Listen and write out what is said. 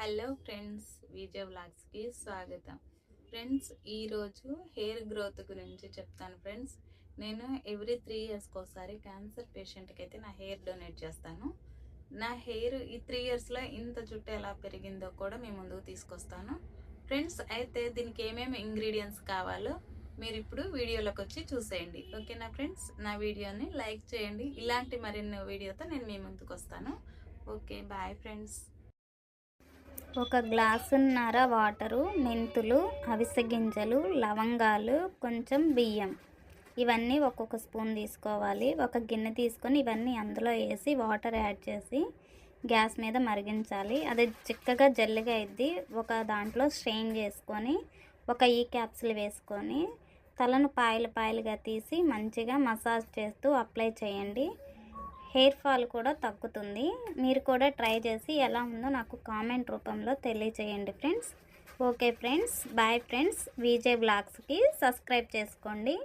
Hello friends విజయ వ్లాగ్స్కి స్వాగతం. Friends ఈరోజు hair growth గురించి చెప్తాను ఫ్రెండ్స్. నేను ఎవ్రీ త్రీ ఇయర్స్కి ఒకసారి క్యాన్సర్ పేషెంట్కి అయితే నా హెయిర్ డొనేట్ చేస్తాను. నా హెయిర్ ఈ త్రీ ఇయర్స్లో ఇంత జుట్టు ఎలా పెరిగిందో కూడా మీ ముందుకు తీసుకొస్తాను. ఫ్రెండ్స్ అయితే దీనికి ఏమేమి ఇంగ్రీడియంట్స్ కావాలో మీరు ఇప్పుడు వీడియోలోకి వచ్చి చూసేయండి. ఓకేనా ఫ్రెండ్స్? నా వీడియోని లైక్ చేయండి. ఇలాంటి మరిన్ని వీడియోతో నేను మీ ముందుకు వస్తాను. Okay bye friends. ఒక గ్లాసున్నర వాటరు మెంతులు అవిసె గింజలు లవంగాలు కొంచెం బియ్యం. ఇవన్నీ ఒక్కొక్క స్పూన్ తీసుకోవాలి. ఒక గిన్నె తీసుకొని ఇవన్నీ అందులో వేసి వాటర్ యాడ్ చేసి గ్యాస్ మీద మరిగించాలి. అది చిక్కగా జల్లిగా అయింది ఒక దాంట్లో స్ట్రెయిన్ చేసుకొని ఒక ఈ క్యాప్సిల్ వేసుకొని తలను పాయలు పాయలుగా తీసి మంచిగా మసాజ్ చేస్తూ అప్లై చేయండి. హెయిర్ ఫాల్ కూడా తగ్గుతుంది. మీరు కూడా ట్రై చేసి ఎలా ఉందో నాకు కామెంట్ రూపంలో తెలియచేయండి friends. Okay friends bye friends. VJ బ్లాగ్స్కి subscribe చేసుకోండి.